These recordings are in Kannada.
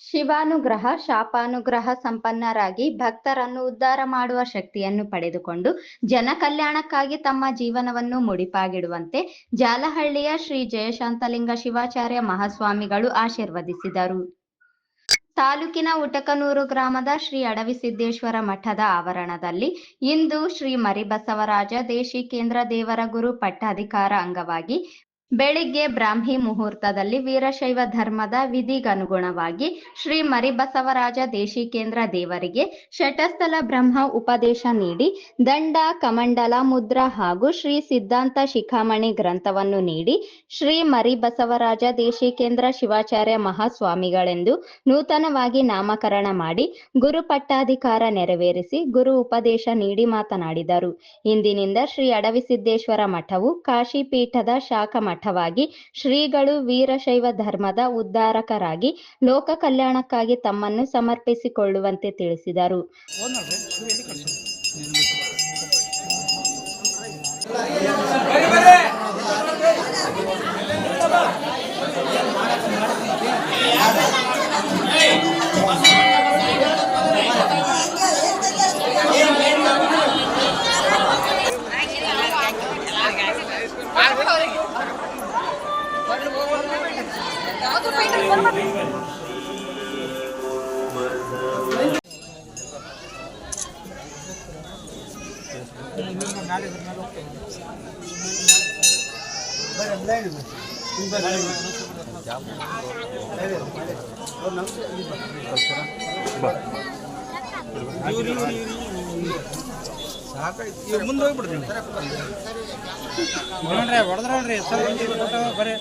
ಶಿವಾನುಗ್ರಹ, ಶಾಪಾನುಗ್ರಹ ಸಂಪನ್ನರಾಗಿ ಭಕ್ತರನ್ನು ಉದ್ಧಾರ ಮಾಡುವ ಶಕ್ತಿಯನ್ನು ಪಡೆದುಕೊಂಡು ಜನ ಕಲ್ಯಾಣಕ್ಕಾಗಿ ತಮ್ಮ ಜೀವನವನ್ನು ಮುಡಿಪಾಗಿಡುವಂತೆ ಜಾಲಹಳ್ಳಿಯ ಶ್ರೀ ಜಯಶಾಂತಲಿಂಗ ಶಿವಾಚಾರ್ಯ ಮಹಾಸ್ವಾಮಿಗಳು ಆಶೀರ್ವದಿಸಿದರು. ತಾಲೂಕಿನ ಉಟಕನೂರು ಗ್ರಾಮದ ಶ್ರೀ ಅಡವಿಸಿದ್ದೇಶ್ವರ ಮಠದ ಆವರಣದಲ್ಲಿ ಇಂದು ಶ್ರೀ ಮರಿಬಸವರಾಜ ದೇಶಿಕೇಂದ್ರ ದೇವರ ಗುರು ಪಟ್ಟಾಧಿಕಾರ ಅಂಗವಾಗಿ ಬೆಳಿಗ್ಗೆ ಬ್ರಾಹ್ಮಿ ಮುಹೂರ್ತದಲ್ಲಿ ವೀರಶೈವ ಧರ್ಮದ ವಿಧಿಗನುಗುಣವಾಗಿ ಶ್ರೀ ಮರಿಬಸವರಾಜ ದೇಶಿಕೇಂದ್ರ ದೇವರಿಗೆ ಶಟಸ್ಥಲ ಬ್ರಹ್ಮ ಉಪದೇಶ ನೀಡಿ ದಂಡ, ಕಮಂಡಲ, ಮುದ್ರ ಹಾಗೂ ಶ್ರೀ ಸಿದ್ಧಾಂತ ಶಿಖಾಮಣಿ ಗ್ರಂಥವನ್ನು ನೀಡಿ ಶ್ರೀ ಮರಿಬಸವರಾಜ ದೇಶಿಕೇಂದ್ರ ಶಿವಾಚಾರ್ಯ ಮಹಾಸ್ವಾಮಿಗಳೆಂದು ನೂತನವಾಗಿ ನಾಮಕರಣ ಮಾಡಿ ಗುರು ಪಟ್ಟಾಧಿಕಾರ ನೆರವೇರಿಸಿ ಗುರು ಉಪದೇಶ ನೀಡಿ ಮಾತನಾಡಿದರು. ಇಂದಿನಿಂದ ಶ್ರೀ ಅಡವಿಸಿದ್ದೇಶ್ವರ ಮಠವು ಕಾಶಿ ಪೀಠದ ಶಾಖಾ ಮಠವಾಗಿ ಶ್ರೀಗಳು ವೀರಶೈವ ಧರ್ಮದ ಉದ್ಧಾರಕರಾಗಿ ಲೋಕ ಕಲ್ಯಾಣಕ್ಕಾಗಿ ತಮ್ಮನ್ನು ಸಮರ್ಪಿಸಿಕೊಳ್ಳುವಂತೆ ತಿಳಿಸಿದರು. ಸಾಕಾಯ್ತು ಮುಂದೆ ಹೋಗ್ಬಿಡ್ರಿ ನೋಡ್ರಿ ಹೊಡೆದ್ರಲ್ರಿ ಸರ್ ಬರೀ.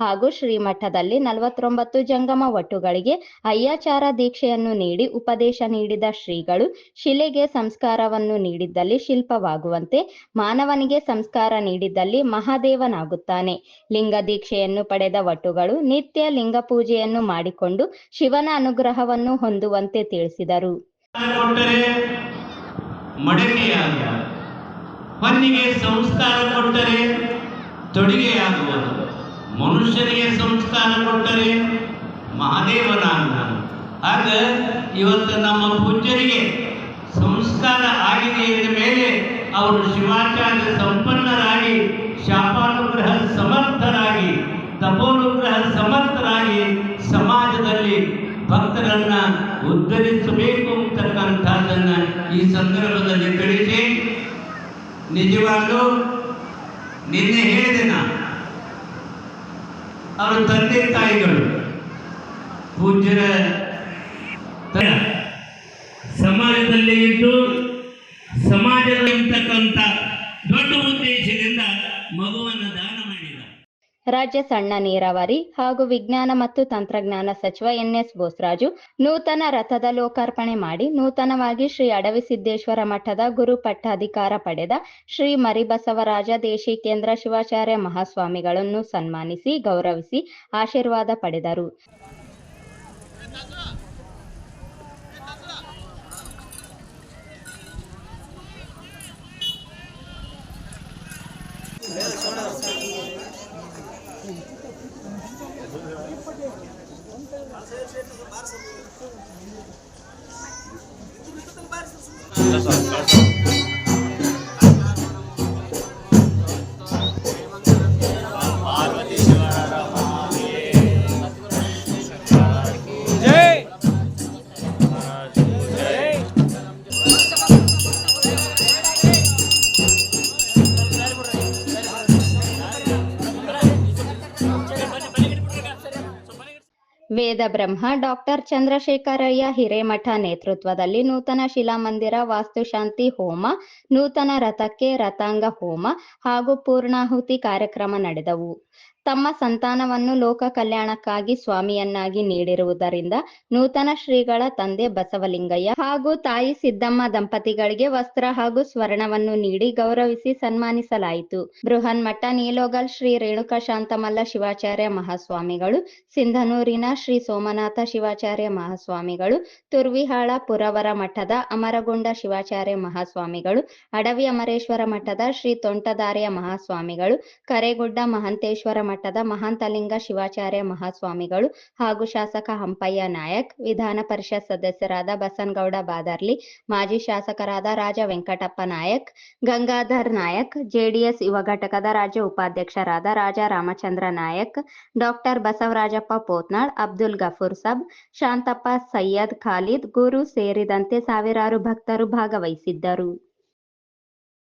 ಹಾಗೂ ಶ್ರೀಮಠದಲ್ಲಿ ನಲವತ್ತೊಂಬತ್ತು ಜಂಗಮ ಒಟ್ಟುಗಳಿಗೆ ಅಯ್ಯಾಚಾರ ದೀಕ್ಷೆಯನ್ನು ನೀಡಿ ಉಪದೇಶ ನೀಡಿದ ಶ್ರೀಗಳು, ಶಿಲೆಗೆ ಸಂಸ್ಕಾರವನ್ನು ನೀಡಿದ್ದಲ್ಲಿ ಶಿಲ್ಪವಾಗುವಂತೆ, ಮಾನವನಿಗೆ ಸಂಸ್ಕಾರ ನೀಡಿದ್ದಲ್ಲಿ ಮಹಾದೇವನಾಗುತ್ತಾನೆ. ಲಿಂಗ ದೀಕ್ಷೆಯನ್ನು ಪಡೆದ ಒಟ್ಟುಗಳು ನಿತ್ಯ ಲಿಂಗ ಪೂಜೆಯನ್ನು ಮಾಡಿಕೊಂಡು ಶಿವನ ಅನುಗ್ರಹವನ್ನು ಹೊಂದುವಂತೆ ತಿಳಿಸಿದರು. ಸಂಸ್ಕಾರ ಕೊಟ್ಟರೆ ತೊಡಿಗೆಯಾಗುವುದು. ಮನುಷ್ಯನಿಗೆ ಸಂಸ್ಕಾರ ಕೊಟ್ಟರೆ ಮಹಾದೇವನಾಗುವನು ಆಗ ಇವತ್ತು ನಮ್ಮ ಪೂಜ್ಯರಿಗೆ ಸಂಸ್ಕಾರ ಆಗಿದೆ ಎಂದ ಮೇಲೆ ಅವರು ಶಿವಾಚಾರ್ಯ ಸಂಪನ್ನರಾಗಿ, ಶಾಪಾನುಗ್ರಹ ಸಮರ್ಥರಾಗಿ, ತಪೋನುಗ್ರಹ ಸಮರ್ಥರಾಗಿ ಸಮಾಜದಲ್ಲಿ ಭಕ್ತರನ್ನ ಉದ್ಧರಿಸಬೇಕು ಅಂತಕ್ಕಂಥದ್ದನ್ನು ಈ ಸಂದರ್ಭದಲ್ಲಿ ತಿಳಿಸಿ. ನಿಜವಾಗ್ಲೂ ನಿನ್ನೆ ಹೇಳಿದೆ ಅವರ ತಂದೆ ತಾಯಿಗಳು ಪೂಜ್ಯರ ಸಮಾಜದಲ್ಲಿ ಇದ್ದು ಸಮಾಜದಲ್ಲಿ ಇರ್ತಕ್ಕಂಥ ದೊಡ್ಡ ಉದ್ದೇಶದಿಂದ ಮಗುವನ್ನು ದಾನ ರಾಜ್ಯ ಸಣ್ಣ ನೀರಾವರಿ ಹಾಗೂ ವಿಜ್ಞಾನ ಮತ್ತು ತಂತ್ರಜ್ಞಾನ ಸಚಿವ ಎನ್ಎಸ್ ಬೋಸ್ರಾಜು ನೂತನ ರಥದ ಲೋಕಾರ್ಪಣೆ ಮಾಡಿ ನೂತನವಾಗಿ ಶ್ರೀ ಅಡವಿಸಿದ್ದೇಶ್ವರ ಮಠದ ಗುರು ಪಟ್ಟಾಧಿಕಾರ ಪಡೆದ ಶ್ರೀ ಮರಿಬಸವರಾಜ ದೇಶಿಕೇಂದ್ರ ಶಿವಾಚಾರ್ಯ ಮಹಾಸ್ವಾಮಿಗಳನ್ನು ಸನ್ಮಾನಿಸಿ ಗೌರವಿಸಿ ಆಶೀರ್ವಾದ ಪಡೆದರು. Gracias. ವೇದ ಬ್ರಹ್ಮ, ಡಾಕ್ಟರ್ ಚಂದ್ರಶೇಖರಯ್ಯ ಹಿರೇಮಠ ನೇತೃತ್ವದಲ್ಲಿ ನೂತನ ಶಿಲಾಮಂದಿರ, ವಾಸ್ತುಶಾಂತಿ ಹೋಮ, ನೂತನ ರಥಕ್ಕೆ ರಥಾಂಗ ಹೋಮ ಹಾಗೂ ಪೂರ್ಣಾಹುತಿ ಕಾರ್ಯಕ್ರಮ ನಡೆದವು. ತಮ್ಮ ಸಂತಾನವನ್ನು ಲೋಕ ಕಲ್ಯಾಣಕ್ಕಾಗಿ ಸ್ವಾಮಿಯನ್ನಾಗಿ ನೀಡಿರುವುದರಿಂದ ನೂತನ ಶ್ರೀಗಳ ತಂದೆ ಬಸವಲಿಂಗಯ್ಯ ಹಾಗೂ ತಾಯಿ ಸಿದ್ದಮ್ಮ ದಂಪತಿಗಳಿಗೆ ವಸ್ತ್ರ ಹಾಗೂ ಸ್ವರ್ಣವನ್ನು ನೀಡಿ ಗೌರವಿಸಿ ಸನ್ಮಾನಿಸಲಾಯಿತು. ಬೃಹನ್ಮಠ, ನೀಲೋಗಲ್, ಶ್ರೀ ರೇಣುಕಾ ಶಾಂತಮಲ್ಲ ಶಿವಾಚಾರ್ಯ ಮಹಾಸ್ವಾಮಿಗಳು, ಸಿಂಧನೂರಿನ ಶ್ರೀ ಸೋಮನಾಥ ಶಿವಾಚಾರ್ಯ ಮಹಾಸ್ವಾಮಿಗಳು, ತುರ್ವಿಹಾಳ ಪುರವರ ಮಠದ ಅಮರಗೊಂಡ ಶಿವಾಚಾರ್ಯ ಮಹಾಸ್ವಾಮಿಗಳು, ಅಡವಿ ಅಮರೇಶ್ವರ ಮಠದ ಶ್ರೀ ತೋಂಟದಾರ್ಯ ಮಹಾಸ್ವಾಮಿಗಳು, ಕರೆಗುಡ್ಡ ಮಹಂತೇಶ್ವರ ಮಠದ ಮಹಾಂತಲಿಂಗ ಶಿವಾಚಾರ್ಯ ಮಹಾಸ್ವಾಮಿಗಳು ಹಾಗೂ ಶಾಸಕ ಹಂಪಯ್ಯ ನಾಯಕ್, ವಿಧಾನ ಪರಿಷತ್ ಸದಸ್ಯರಾದ ಬಸನಗೌಡ ಬಾದರ್ಲಿ, ಮಾಜಿ ಶಾಸಕರಾದ ರಾಜ ವೆಂಕಟಪ್ಪ ನಾಯಕ್, ಗಂಗಾಧರ್ ನಾಯಕ್, ಜೆಡಿಎಸ್ ಯುವ ಘಟಕದ ರಾಜ್ಯ ಉಪಾಧ್ಯಕ್ಷರಾದ ರಾಜ ರಾಮಚಂದ್ರ ನಾಯಕ್, ಡಾಕ್ಟರ್ ಬಸವರಾಜಪ್ಪ ಪೋತ್ನಾಳ್, ಅಬ್ದುಲ್ ಗಫೂರ್ ಸಬ್, ಶಾಂತಪ್ಪ ಸೈಯದ್ ಖಾಲಿದ್, ಗುರು ಸೇರಿದಂತೆ ಸಾವಿರಾರು ಭಕ್ತರು ಭಾಗವಹಿಸಿದ್ದರು.